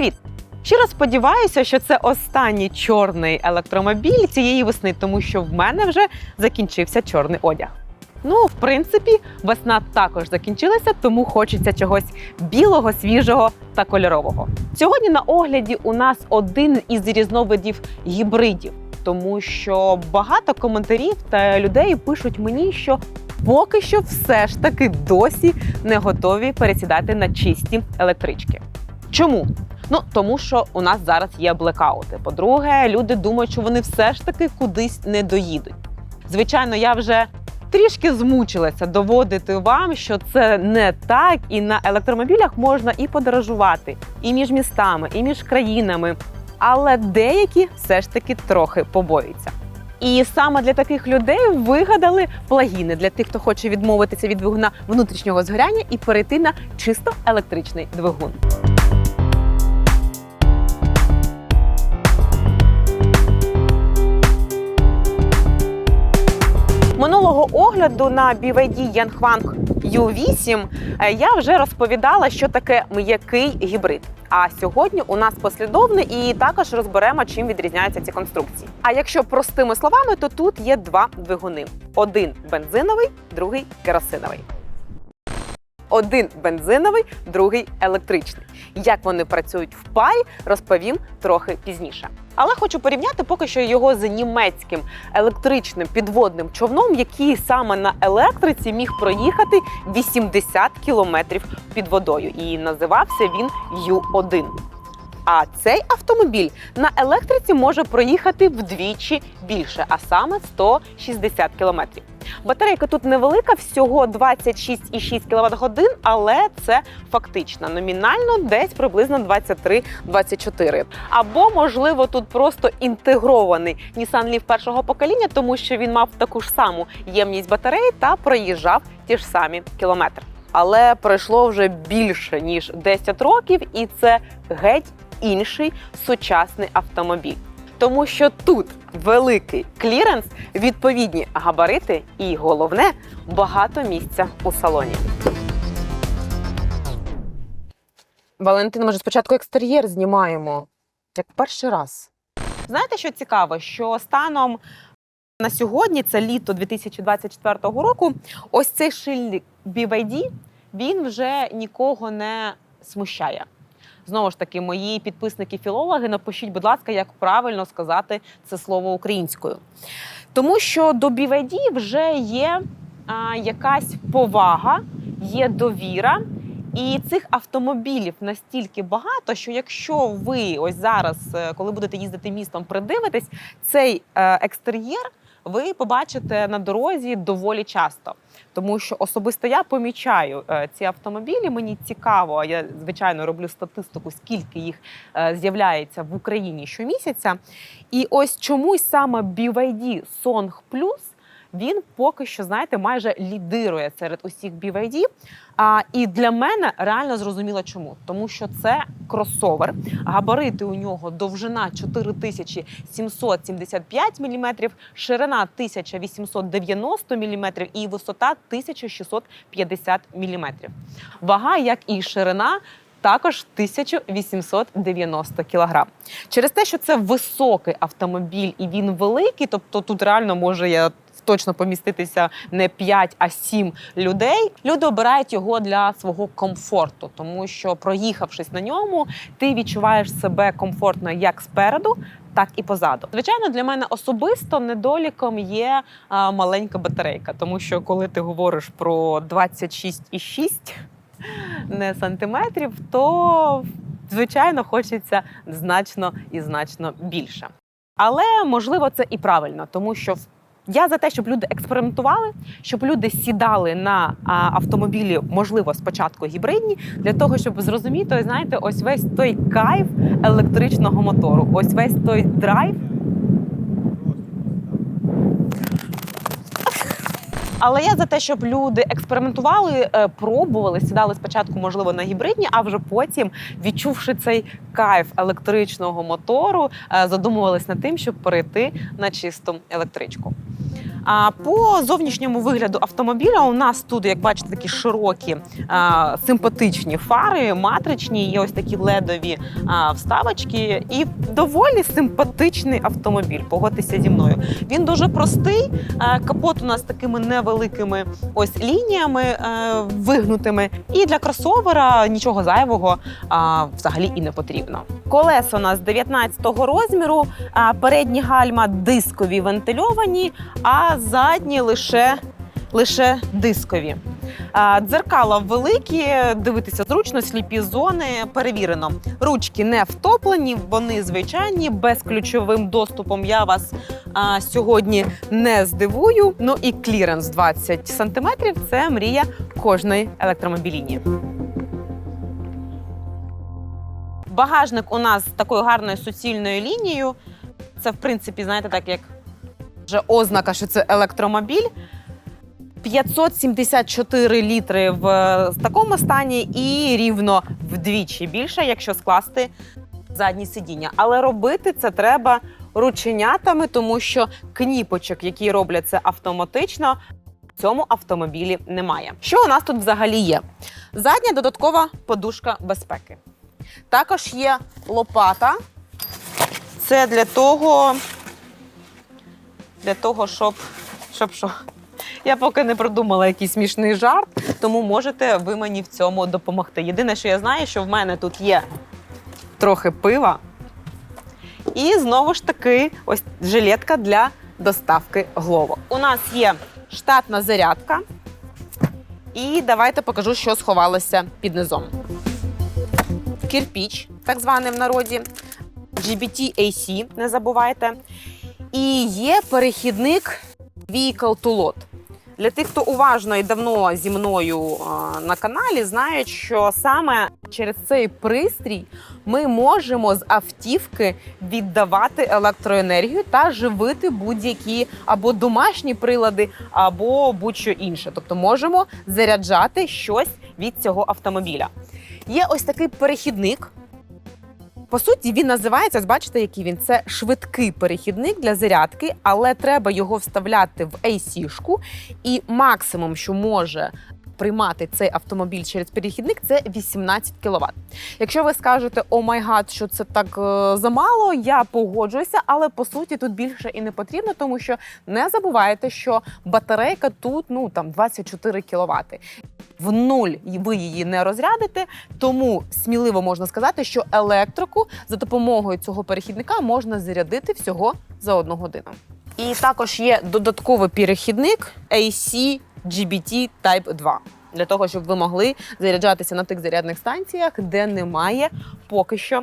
Привіт! Щиро сподіваюся, що це останній чорний електромобіль цієї весни, тому що в мене вже закінчився чорний одяг. Ну, в принципі, весна також закінчилася, тому хочеться чогось білого, свіжого та кольорового. Сьогодні на огляді у нас один із різновидів гібридів, тому що багато коментарів та людей пишуть мені, що поки що все ж таки досі не готові пересідати на чисті електрички. Чому? Ну тому що у нас зараз є блекаути. По-друге, люди думають, що вони все ж таки кудись не доїдуть. Звичайно, я вже трішки змучилася доводити вам, що це не так, і на електромобілях можна і подорожувати, і між містами, і між країнами. Але деякі все ж таки трохи побоюються. І саме для таких людей вигадали плагіни для тих, хто хоче відмовитися від двигуна внутрішнього згоряння і перейти на чисто електричний двигун. Минулого огляду на BYD Yanhuang U8 е, я вже розповідала, що таке м'який гібрид. А сьогодні у нас послідовний і також розберемо, чим відрізняються ці конструкції. А якщо простими словами, то тут є два двигуни: один бензиновий, другий керосиновий. Один бензиновий, другий електричний. Як вони працюють в парі, розповім трохи пізніше. Але хочу порівняти поки що його з німецьким електричним підводним човном, який саме на електриці міг проїхати 80 кілометрів під водою. І називався він Ю-1. А цей автомобіль на електриці може проїхати вдвічі більше, а саме 160 кілометрів. Батарейка тут невелика, всього 26,6 кВт годин, але це фактично номінально десь приблизно 23-24. Або можливо тут просто інтегрований Nissan Leaf першого покоління, тому що він мав таку ж саму ємність батареї та проїжджав ті ж самі кілометри. Але пройшло вже більше ніж 10 років, і це геть інший сучасний автомобіль. Тому що тут великий кліренс, відповідні габарити і головне багато місця у салоні. Валентина, може, спочатку екстер'єр знімаємо, як перший раз. Знаєте, що цікаво? Що станом на сьогодні, це літо 2024 року, ось цей шильник BYD, він вже нікого не смущає. Знову ж таки, мої підписники-філологи, напишіть, будь ласка, як правильно сказати це слово українською. Тому що до BYD вже є а, якась повага, є довіра. І цих автомобілів настільки багато, що якщо ви ось зараз, е, коли будете їздити містом, придивитесь, цей е, екстер'єр ви побачите на дорозі доволі часто. Тому що особисто я помічаю е, ці автомобілі. Мені цікаво, я звичайно роблю статистику, скільки їх е, з'являється в Україні щомісяця. І ось чомусь саме BYD Song Plus він поки що, знаєте, майже лідирує серед усіх BYD. А, і для мене реально зрозуміло чому. Тому що це кросовер. Габарити у нього довжина 4775 мм, ширина 1890 мм і висота 1650 мм. Вага, як і ширина. Також 1890 кілограм. Через те, що це високий автомобіль і він великий, тобто тут реально може я точно поміститися не 5, а 7 людей. Люди обирають його для свого комфорту, тому що проїхавшись на ньому, ти відчуваєш себе комфортно як спереду. Так і позаду. Звичайно, для мене особисто недоліком є а, маленька батарейка, тому що коли ти говориш про 26,6 не сантиметрів, то звичайно хочеться значно і значно більше. Але можливо це і правильно, тому що я за те, щоб люди експериментували, щоб люди сідали на автомобілі, можливо, спочатку гібридні, для того, щоб зрозуміти, знаєте, ось весь той кайф електричного мотору, ось весь той драйв. Але я за те, щоб люди експериментували, е, пробували, сідали спочатку, можливо, на гібридні, а вже потім, відчувши цей кайф електричного мотору, е, задумувались над тим, щоб перейти на чисту електричку. А по зовнішньому вигляду автомобіля у нас тут, як бачите, такі широкі, а, симпатичні фари, матричні, є ось такі ледові а, вставочки, і доволі симпатичний автомобіль. Погодьтеся зі мною. Він дуже простий. а, Капот у нас такими невеликими ось лініями е, вигнутими. І для кросовера нічого зайвого а, взагалі і не потрібно. Колеса у нас 19-го розміру, а передні гальма дискові вентильовані, а задні лише, лише дискові. Дзеркала великі, дивитися зручно, сліпі зони перевірено. Ручки не втоплені, вони звичайні, безключовим доступом. Я вас а, сьогодні не здивую. Ну і кліренс 20 см – це мрія кожної електромобіліні. Багажник у нас з такою гарною суцільною лінією. Це, в принципі, знаєте, так як вже ознака, що це електромобіль. 574 літри в е, такому стані і рівно вдвічі більше, якщо скласти задні сидіння. Але робити це треба рученятами, тому що кніпочок, які роблять це автоматично, в цьому автомобілі немає. Що у нас тут взагалі є? Задня додаткова подушка безпеки. Також є лопата. Це для того, для того, щоб, щоб що? Я поки не придумала якийсь смішний жарт, тому можете ви мені в цьому допомогти. Єдине, що я знаю, що в мене тут є трохи пива. І знову ж таки, ось жилетка для доставки головок. У нас є штатна зарядка. І давайте покажу, що сховалося під низом. Кирпіч, так званий в народі, GBT-AC, не забувайте. І є перехідник Vehicle to Load. Для тих, хто уважно і давно зі мною на каналі, знають, що саме через цей пристрій ми можемо з автівки віддавати електроенергію та живити будь-які або домашні прилади, або будь-що інше. Тобто можемо заряджати щось від цього автомобіля. Є ось такий перехідник. По суті, він називається, ось бачите, який він це швидкий перехідник для зарядки, але треба його вставляти в AC-шку. І максимум, що може приймати цей автомобіль через перехідник, це 18 кВт. Якщо ви скажете о май гад, що це так е, замало, я погоджуюся, але по суті тут більше і не потрібно, тому що не забувайте, що батарейка тут ну там 24 кВт. В нуль ви її не розрядите, тому сміливо можна сказати, що електрику за допомогою цього перехідника можна зарядити всього за одну годину. І також є додатковий перехідник AC GBT Type 2. Для того, щоб ви могли заряджатися на тих зарядних станціях, де немає поки що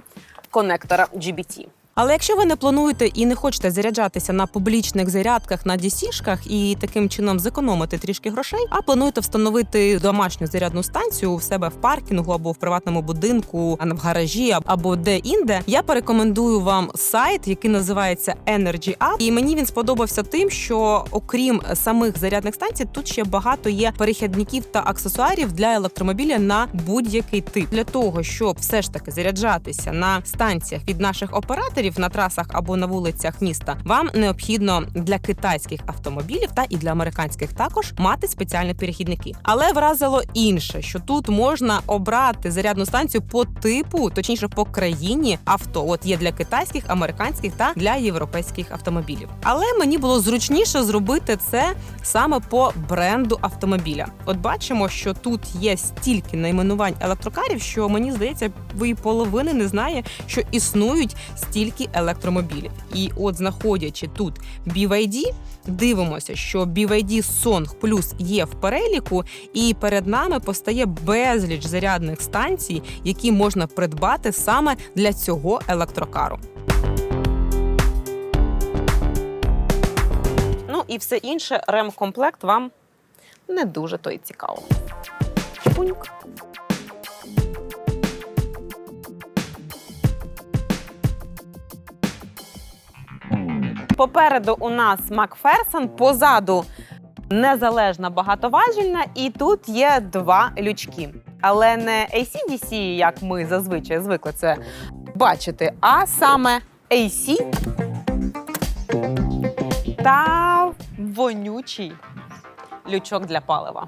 конектора GBT. Але якщо ви не плануєте і не хочете заряджатися на публічних зарядках на DC-шках і таким чином зекономити трішки грошей, а плануєте встановити домашню зарядну станцію у себе в паркінгу або в приватному будинку, а не в гаражі або де-інде, я порекомендую вам сайт, який називається Energy Up. І мені він сподобався тим, що окрім самих зарядних станцій, тут ще багато є перехідників та аксесуарів для електромобіля на будь-який тип для того, щоб все ж таки заряджатися на станціях від наших операторів на трасах або на вулицях міста, вам необхідно для китайських автомобілів та і для американських також мати спеціальні перехідники. Але вразило інше, що тут можна обрати зарядну станцію по типу, точніше по країні авто. От є для китайських, американських та для європейських автомобілів. Але мені було зручніше зробити це саме по бренду автомобіля. От бачимо, що тут є стільки найменувань електрокарів, що мені здається, ви половини не знає, що існують стільки електромобілів. І от, знаходячи тут BYD, дивимося, що BYD Song Plus є в переліку, і перед нами постає безліч зарядних станцій, які можна придбати саме для цього електрокару. Ну і все інше ремкомплект вам не дуже то й цікаво. Чпуньк. Попереду у нас Макферсон, позаду незалежна багатоважільна, і тут є два лючки. Але не ACDC, як ми зазвичай звикли це бачити, а саме AC та вонючий лючок для палива.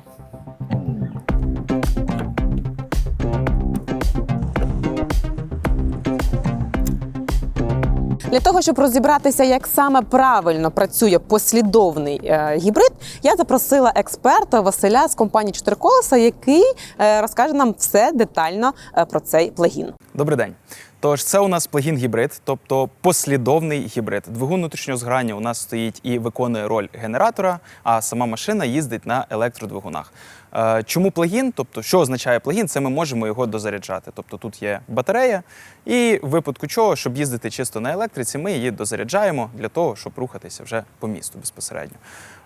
Для того, щоб розібратися, як саме правильно працює послідовний е, гібрид, я запросила експерта Василя з компанії Чотириколеса, який е, розкаже нам все детально е, про цей плагін. Добрий день. Тож це у нас плагін гібрид, тобто послідовний гібрид. Двигун внутрішнього згорання у нас стоїть і виконує роль генератора, а сама машина їздить на електродвигунах. Е, Чому плагін? Тобто, що означає плагін? Це ми можемо його дозаряджати. Тобто тут є батарея, і в випадку чого, щоб їздити чисто на електриці, ми її дозаряджаємо для того, щоб рухатися вже по місту безпосередньо.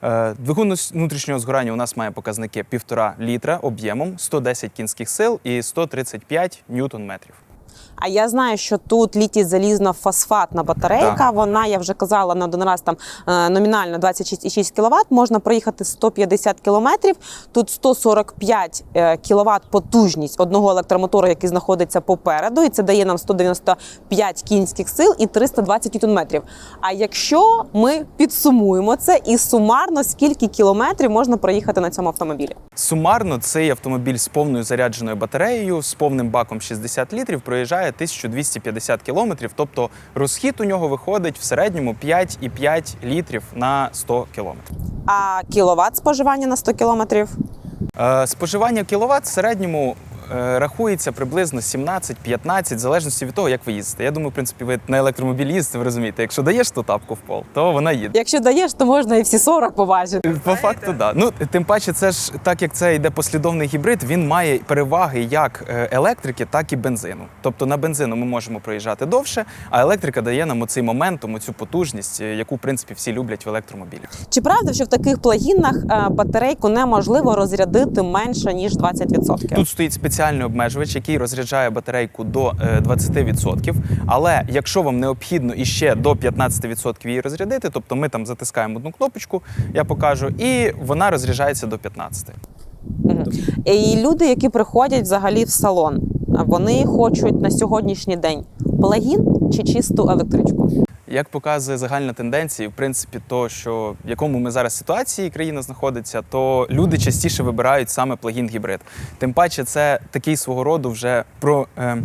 Е, Двигун внутрішнього згорання у нас має показники 1,5 літра об'ємом, 110 кінських сил і 135 ньютон-метрів. А я знаю, що тут літій залізно-фосфатна батарейка. Так. Вона, я вже казала, на один раз там е, номінально 26,6 кВт. Можна проїхати 150 кілометрів. Тут 145 кВт потужність одного електромотора, який знаходиться попереду, і це дає нам 195 кінських сил і 320 ньютон-метрів. А якщо ми підсумуємо це і сумарно скільки кілометрів можна проїхати на цьому автомобілі? Сумарно цей автомобіль з повною зарядженою батареєю, з повним баком 60 літрів, проїжджає 1250 кілометрів. Тобто розхід у нього виходить в середньому 5,5 літрів на 100 кілометрів. А кіловат споживання на 100 кілометрів? Е, Споживання кіловат в середньому рахується приблизно 17-15, в залежності від того, як ви їздите. Я думаю, в принципі, ви на електромобілі їздите, ви розумієте. Якщо даєш ту тапку в пол, то вона їде. Якщо даєш, то можна і всі 40 побачити. По факту, так. Да. Ну тим паче, це ж так як це йде послідовний гібрид, він має переваги як е, електрики, так і бензину. Тобто на бензину ми можемо проїжджати довше, а електрика дає нам оцей моментум, оцю потужність, е, яку в принципі всі люблять в електромобілях. Чи правда, що в таких плагінах е, батарейку неможливо розрядити менше ніж 20%? Тут стоїть спеціальний обмежувач, який розряджає батарейку до е, 20%. Але якщо вам необхідно іще до 15% її розрядити, тобто ми там затискаємо одну кнопочку, я покажу, і вона розряджається до 15%. Мгм. І люди, які приходять взагалі в салон, вони хочуть на сьогоднішній день плагін чи чисту електричку? Як показує загальна тенденція, в принципі, то що в якому ми зараз ситуації країна знаходиться, то люди частіше вибирають саме плагін гібрид. Тим паче, це такий свого роду вже про е,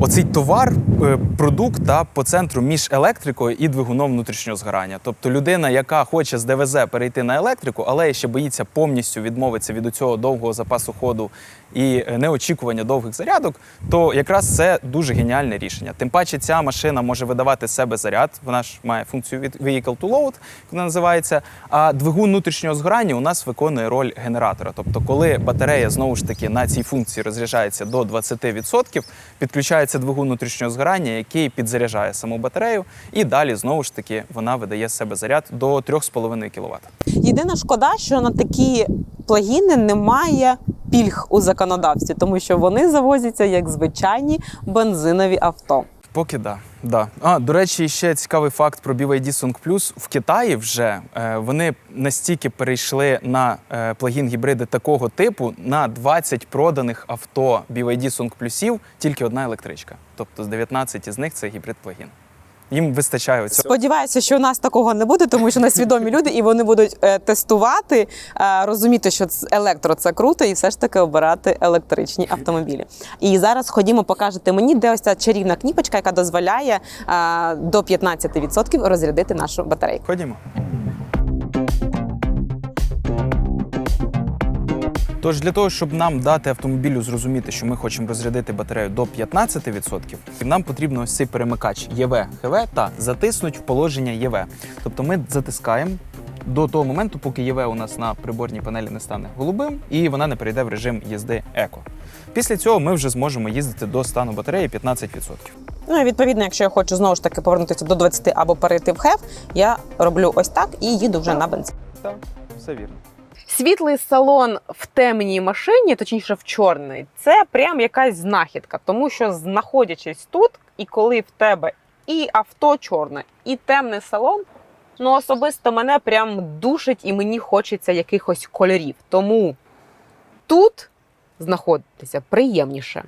оцей товар, е, продукт та по центру між електрикою і двигуном внутрішнього згорання. Тобто людина, яка хоче з ДВЗ перейти на електрику, але ще боїться повністю відмовитися від цього довгого запасу ходу і е, неочікування довгих зарядок, то якраз це дуже геніальне рішення. Тим паче, ця машина може видавати себе заряд. Вона ж має функцію Vehicle to Load, вона називається. А двигун внутрішнього згорання у нас виконує роль генератора. Тобто, коли батарея знову ж таки на цій функції розряджається до 20%, підключається двигун внутрішнього згорання, який підзаряджає саму батарею, і далі знову ж таки вона видає з себе заряд до 3,5 кВт. Єдина шкода, що на такі плагіни немає пільг у законодавстві, тому що вони завозяться як звичайні бензинові авто. Поки да. да. А, до речі, ще цікавий факт про BYD Song Plus. В Китаї вже е, вони настільки перейшли на е, плагін гібриди такого типу на 20 проданих авто BYD Song Plus тільки одна електричка. Тобто з 19 з них це гібрид плагін. Їм вистачає цього. Сподіваюся, що у нас такого не буде, тому що у нас свідомі люди, і вони будуть е, тестувати, е, розуміти, що електро це круто, і все ж таки обирати електричні автомобілі. І зараз ходімо, покажете мені, де ось ця чарівна кніпочка, яка дозволяє е, до 15% розрядити нашу батарейку. Ходімо. Тож для того, щоб нам дати автомобілю зрозуміти, що ми хочемо розрядити батарею до 15%, нам потрібно ось цей перемикач ЄВ ХВ та затиснуть в положення ЄВ. Тобто ми затискаємо до того моменту, поки ЄВ у нас на приборній панелі не стане голубим і вона не перейде в режим їзди еко. Після цього ми вже зможемо їздити до стану батареї 15%. Ну і відповідно, якщо я хочу знову ж таки повернутися до 20 або перейти в хеф, я роблю ось так і їду вже на бензин. Так, все вірно. Світлий салон в темній машині, точніше в чорній, це прям якась знахідка, тому що знаходячись тут, і коли в тебе і авто чорне, і темний салон, ну особисто мене прям душить і мені хочеться якихось кольорів. Тому тут знаходитися приємніше,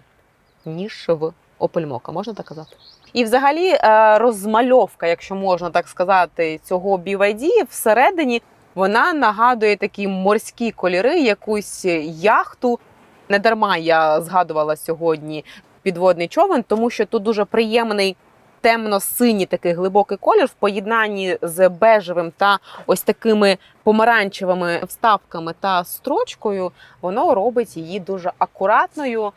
ніж в Mokka, можна так казати? І взагалі е, розмальовка, якщо можна так сказати, цього BYD всередині Вона нагадує такі морські кольори, якусь яхту. Не дарма я згадувала сьогодні підводний човен, тому що тут дуже приємний темно-синій такий глибокий колір в поєднанні з бежевим та ось такими помаранчевими вставками та строчкою. Воно робить її дуже акуратною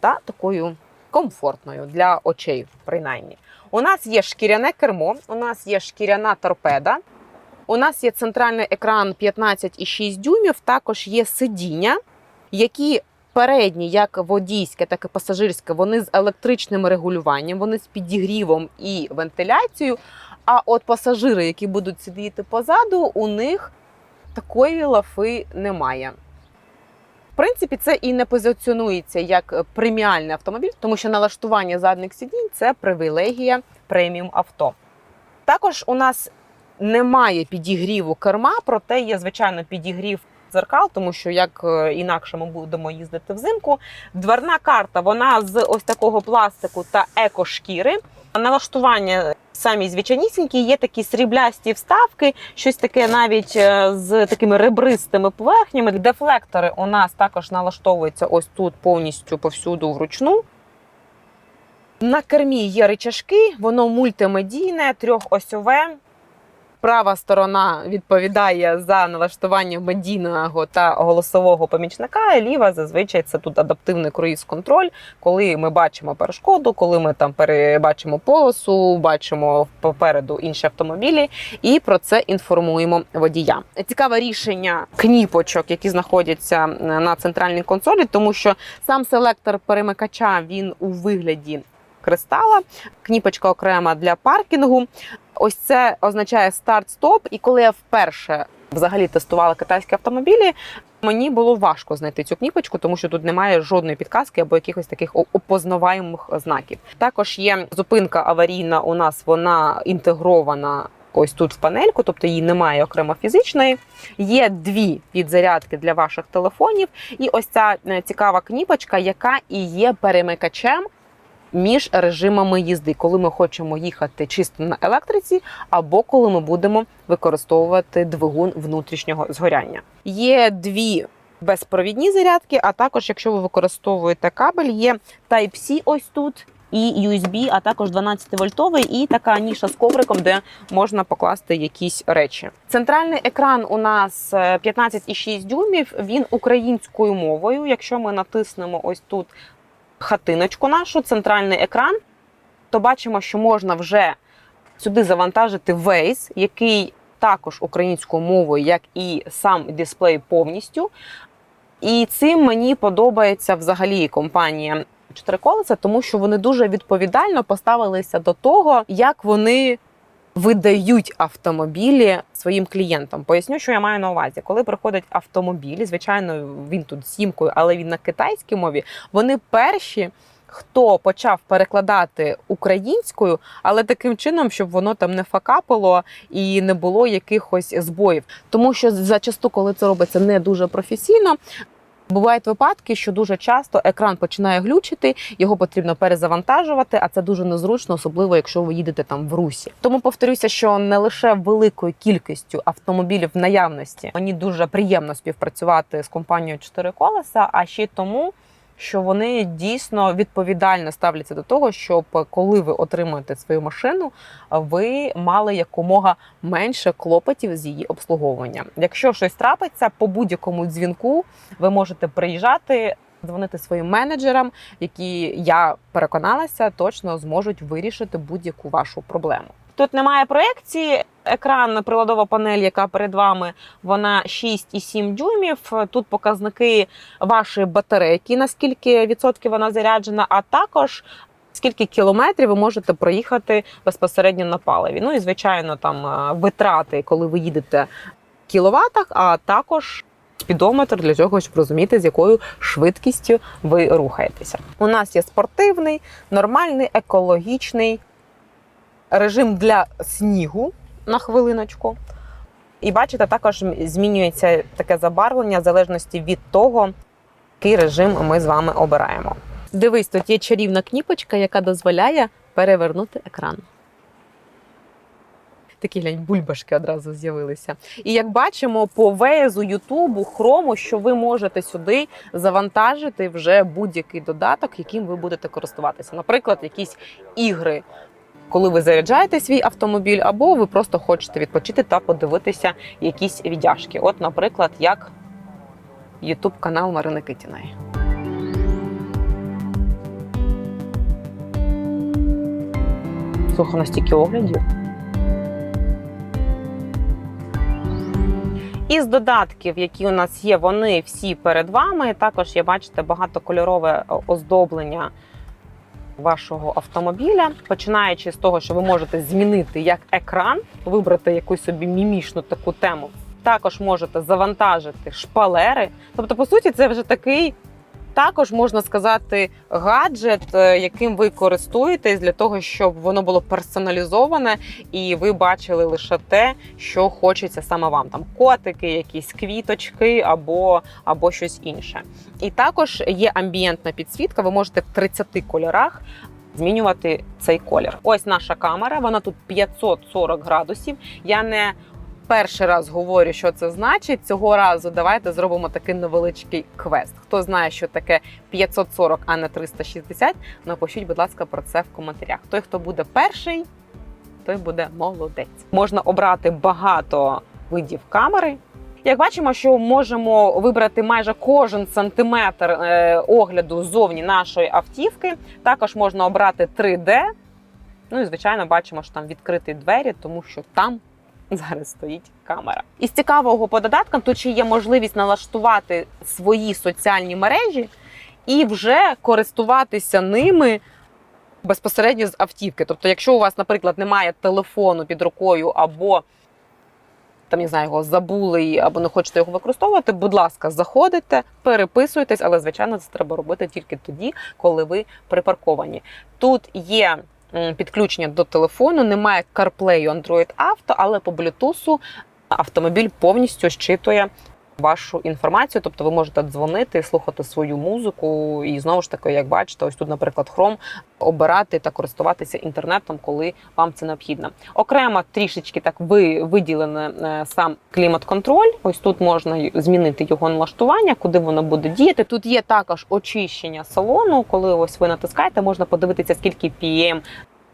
та такою комфортною для очей, принаймні. У нас є шкіряне кермо, у нас є шкіряна торпеда. У нас є центральний екран 15,6 дюймів, також є сидіння, які передні, як водійське, так і пасажирське, вони з електричним регулюванням, вони з підігрівом і вентиляцією. А от пасажири, які будуть сидіти позаду, у них такої лафи немає. В принципі, це і не позиціонується як преміальний автомобіль, тому що налаштування задніх сидінь це привілегія преміум авто. Також у нас немає підігріву керма, проте є звичайно підігрів дзеркал, тому що як е, інакше ми будемо їздити взимку. Дверна карта вона з ось такого пластику та екошкіри. Налаштування самі звичайнісінькі, є такі сріблясті вставки, щось таке навіть е, з такими ребристими поверхнями. Дефлектори у нас також налаштовуються ось тут повністю повсюду вручну. На кермі є рычажки, воно мультимедійне, трьохосьове. Права сторона відповідає за налаштування медійного та голосового помічника. Ліва зазвичай це тут адаптивний круїз-контроль, коли ми бачимо перешкоду, коли ми там перебачимо полосу, бачимо попереду інші автомобілі, і про це інформуємо водія. Цікаве рішення кніпочок, які знаходяться на центральній консолі, тому що сам селектор перемикача він у вигляді кристала, кніпочка окрема для паркінгу. Ось це означає старт-стоп. І коли я вперше взагалі тестувала китайські автомобілі, мені було важко знайти цю кніпочку, тому що тут немає жодної підказки або якихось таких опознаваємих знаків. Також є зупинка аварійна. У нас вона інтегрована. Ось тут в панельку, тобто її немає окремо фізичної. Є дві підзарядки для ваших телефонів, і ось ця е, цікава кніпочка, яка і є перемикачем між режимами їзди, коли ми хочемо їхати чисто на електриці, або коли ми будемо використовувати двигун внутрішнього згоряння. Є дві безпровідні зарядки, а також, якщо ви використовуєте кабель, є Type-C ось тут. І USB, а також 12 вольтовий, і така ніша з ковриком, де можна покласти якісь речі. Центральний екран у нас е, 15,6 дюймів. Він українською мовою. Якщо ми натиснемо ось тут хатиночку нашу, центральний екран, то бачимо, що можна вже сюди завантажити Waze, який також українською мовою, як і сам дисплей повністю. І цим мені подобається взагалі компанія чотири колеса, тому що вони дуже відповідально поставилися до того, як вони видають автомобілі своїм клієнтам. Поясню, що я маю на увазі. Коли приходять автомобілі, звичайно, він тут з сімкою, але він на китайській мові. Вони перші. Хто почав перекладати українською, але таким чином, щоб воно там не факапило і не було якихось збоїв, тому що зачасту, коли це робиться не дуже професійно, Бувають випадки, що дуже часто екран починає глючити, його потрібно перезавантажувати, а це дуже незручно, особливо якщо ви їдете там в русі. Тому повторюся, що не лише великою кількістю автомобілів в наявності мені дуже приємно співпрацювати з компанією «Чотири колеса, а ще тому. Що вони дійсно відповідально ставляться до того, щоб коли ви отримуєте свою машину, ви мали якомога менше клопотів з її обслуговуванням. Якщо щось трапиться по будь-якому дзвінку, ви можете приїжджати. Дзвонити своїм менеджерам, які я переконалася, точно зможуть вирішити будь-яку вашу проблему. Тут немає проекції. Екран, приладова панель, яка перед вами, вона 6,7 дюймів. Тут показники вашої батарейки, наскільки відсотків вона заряджена, а також скільки кілометрів ви можете проїхати безпосередньо на паливі. Ну і звичайно, там е, витрати, коли ви їдете в кіловатах, а також спідометр для того, щоб розуміти, з якою швидкістю ви рухаєтеся. У нас є спортивний, нормальний, екологічний режим для снігу на хвилиночку. І бачите, також змінюється таке забарвлення в залежності від того, який режим ми з вами обираємо. Дивись, тут є чарівна кніпочка, яка дозволяє перевернути екран. Такі глянь, бульбашки одразу з'явилися. І як бачимо, по везу Ютубу, хрому, що ви можете сюди завантажити вже будь-який додаток, яким ви будете користуватися. Наприклад, якісь ігри. Коли ви заряджаєте свій автомобіль, або ви просто хочете відпочити та подивитися якісь віддяжки. От, наприклад, як Ютуб канал Марини Китіної. Слухай, у нас стільки оглядів. Із додатків, які у нас є, вони всі перед вами. Також є, бачите, багатокольорове оздоблення вашого автомобіля, починаючи з того, що ви можете змінити як екран, вибрати якусь собі мімішну таку тему. Також можете завантажити шпалери. Тобто, по суті, це вже такий. Також можна сказати гаджет, е, яким ви користуєтесь для того, щоб воно було персоналізоване, і ви бачили лише те, що хочеться саме вам. Там котики, якісь квіточки або, або щось інше. І також є амбієнтна підсвітка. Ви можете в 30 кольорах змінювати цей колір. Ось наша камера, вона тут 540 градусів. Я не перший раз говорю, що це значить. Цього разу давайте зробимо такий невеличкий квест. Хто знає, що таке 540, а не 360, напишіть, будь ласка, про це в коментарях. Той, хто буде перший, той буде молодець. Можна обрати багато видів камери. Як бачимо, що можемо вибрати майже кожен сантиметр е, огляду ззовні нашої автівки. Також можна обрати 3D. Ну і звичайно, бачимо, що там відкриті двері, тому що там зараз стоїть камера. Із цікавого по додаткам тут ще є можливість налаштувати свої соціальні мережі і вже користуватися ними безпосередньо з автівки. Тобто, якщо у вас, наприклад, немає телефону під рукою або там не знаю, його забули або не хочете його використовувати, будь ласка, заходите, переписуйтесь, але звичайно це треба робити тільки тоді, коли ви припарковані. Тут є підключення до телефону, немає CarPlay Android Auto, але по Bluetooth автомобіль повністю щитує вашу інформацію, тобто ви можете дзвонити, слухати свою музику, і знову ж таки, як бачите, ось тут, наприклад, Chrome, обирати та користуватися інтернетом, коли вам це необхідно. Окремо трішечки так ви виділене е, сам клімат-контроль. Ось тут можна змінити його налаштування, куди воно буде діяти. Тут є також очищення салону. Коли ось ви натискаєте, можна подивитися, скільки PM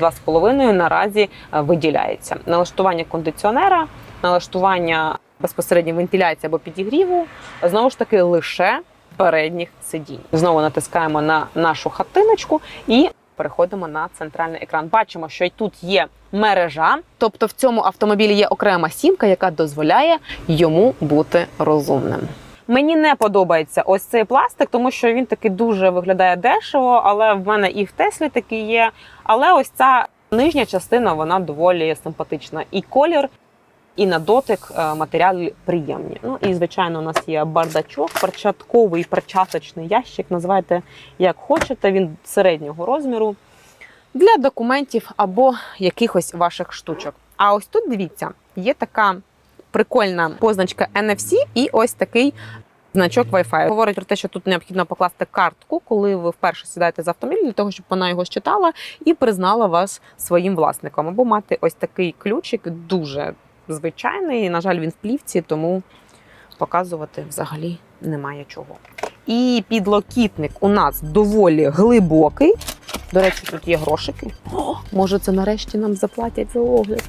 2,5 наразі е, виділяється. Налаштування кондиціонера, налаштування безпосередньо вентиляції або підігріву, знову ж таки лише передніх сидінь. Знову натискаємо на нашу хатиночку і переходимо на центральний екран. Бачимо, що й тут є мережа, тобто в цьому автомобілі є окрема сімка, яка дозволяє йому бути розумним. Мені не подобається ось цей пластик, тому що він таки дуже виглядає дешево, але в мене і в Теслі такий є. Але ось ця нижня частина вона доволі симпатична. І колір, і на дотик е, матеріали приємні. Ну і звичайно, у нас є бардачок, перчатковий перчаточний ящик. Називайте як хочете. Він середнього розміру для документів або якихось ваших штучок. А ось тут дивіться, є така прикольна позначка NFC і ось такий. Значок Wi-Fi. говорить про те, що тут необхідно покласти картку, коли ви вперше сідаєте з автомобіля, для того, щоб вона його считала і признала вас своїм власником. Або мати ось такий ключик дуже звичайний. На жаль, він в плівці, тому показувати взагалі немає чого. І підлокітник у нас доволі глибокий. До речі, тут є грошики. О, може, це нарешті нам заплатять за огляд.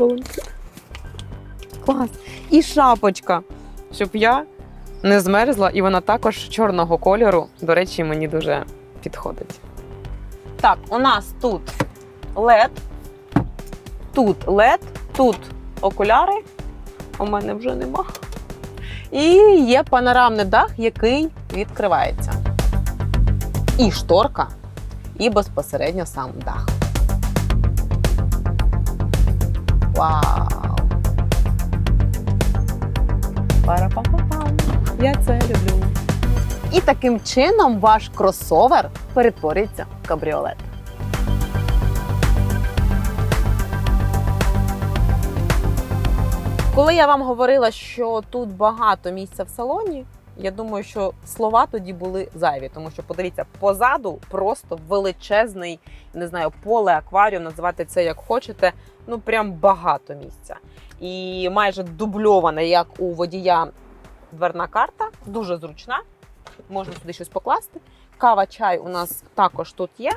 Клас. І шапочка, щоб я не змерзла, і вона також чорного кольору. До речі, мені дуже підходить. Так, у нас тут LED, тут LED, тут окуляри. У мене вже нема. І є панорамний дах, який відкривається. І шторка, і безпосередньо сам дах. Вау! Пара-па-па-пам. Я це люблю. І таким чином ваш кросовер перетворюється в кабріолет. Коли я вам говорила, що тут багато місця в салоні, Я думаю, що слова тоді були зайві, тому що подивіться, позаду просто величезний, не знаю, поле, акваріум, називати це як хочете. Ну прям багато місця. І майже дубльована, як у водія, дверна карта, дуже зручна. Можна сюди щось покласти. Кава, чай у нас також тут є.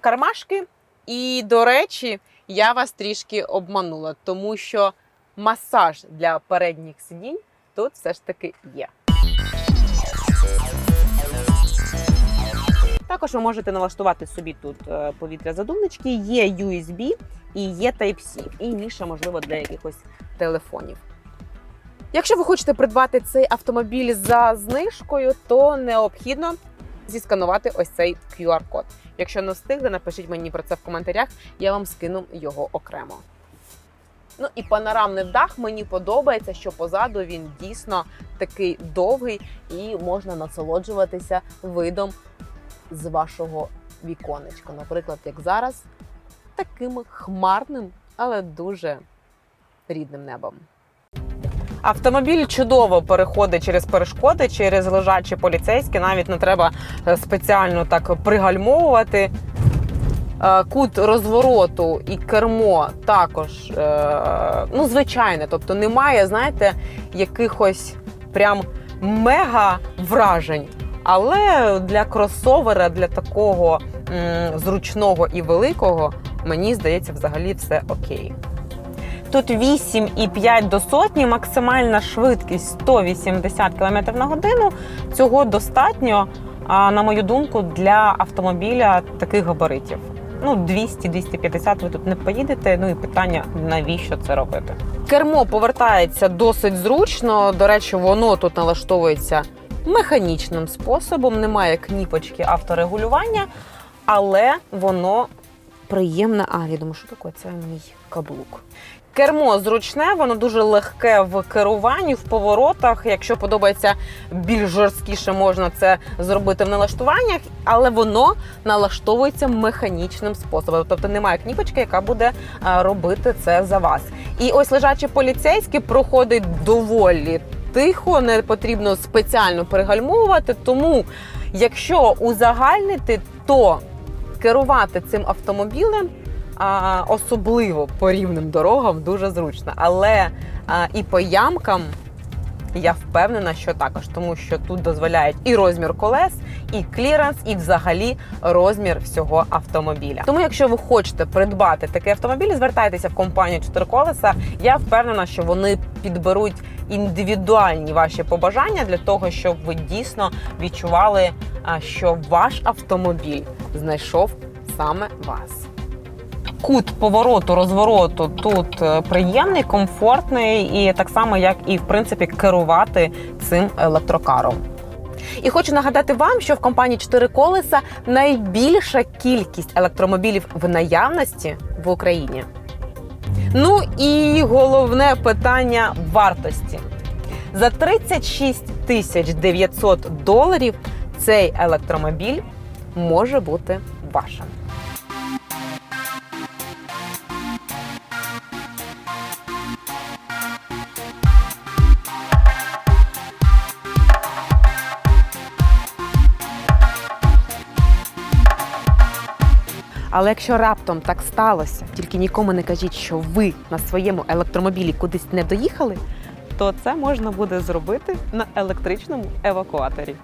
Кармашки. І, до речі, я вас трішки обманула, тому що масаж для передніх сидінь тут все ж таки є. Також ви можете налаштувати собі тут е, повітрязадувнички, є USB і є Type-C, і інше, можливо, для якихось телефонів. Якщо ви хочете придбати цей автомобіль за знижкою, то необхідно зісканувати ось цей QR-код. Якщо не встигли, напишіть мені про це в коментарях, я вам скину його окремо. Ну і панорамний дах мені подобається, що позаду він дійсно такий довгий і можна насолоджуватися видом з вашого віконечка. Наприклад, як зараз, таким хмарним, але дуже рідним небом. Автомобіль чудово переходить через перешкоди, через лежачі поліцейські. Навіть не треба е, спеціально так пригальмовувати. Е, Кут розвороту і кермо також е, ну, звичайне. Тобто немає, знаєте, якихось прям мега вражень. Але для кросовера, для такого м, зручного і великого, мені здається, взагалі все окей. Тут 8,5 до сотні, максимальна швидкість 180 км на годину. Цього достатньо, на мою думку, для автомобіля таких габаритів. Ну, 200-250 ви тут не поїдете. Ну і питання, навіщо це робити? Кермо повертається досить зручно. До речі, воно тут налаштовується механічним способом. Немає кніпочки авторегулювання, але воно приємне. А, я думаю, що таке? Це мій каблук. Кермо зручне, воно дуже легке в керуванні, в поворотах. Якщо подобається більш жорсткіше, можна це зробити в налаштуваннях, але воно налаштовується механічним способом. Тобто немає кніпочки, яка буде робити це за вас. І ось лежачий поліцейський проходить доволі тихо, не потрібно спеціально перегальмовувати. Тому, якщо узагальнити, то керувати цим автомобілем а, особливо по рівним дорогам дуже зручно. Але а, і по ямкам я впевнена, що також, тому що тут дозволяють і розмір колес, і кліренс, і взагалі розмір всього автомобіля. Тому, якщо ви хочете придбати такий автомобіль, звертайтеся в компанію «Чотири колеса. Я впевнена, що вони підберуть індивідуальні ваші побажання для того, щоб ви дійсно відчували, що ваш автомобіль знайшов саме вас. Кут повороту, розвороту тут е, приємний, комфортний і так само, як і в принципі керувати цим електрокаром. І хочу нагадати вам, що в компанії «Чотири колеса найбільша кількість електромобілів в наявності в Україні. Ну і головне питання вартості. За 36 тисяч 900 доларів цей електромобіль може бути вашим. Але якщо раптом так сталося, тільки нікому не кажіть, що ви на своєму електромобілі кудись не доїхали, то це можна буде зробити на електричному евакуаторі.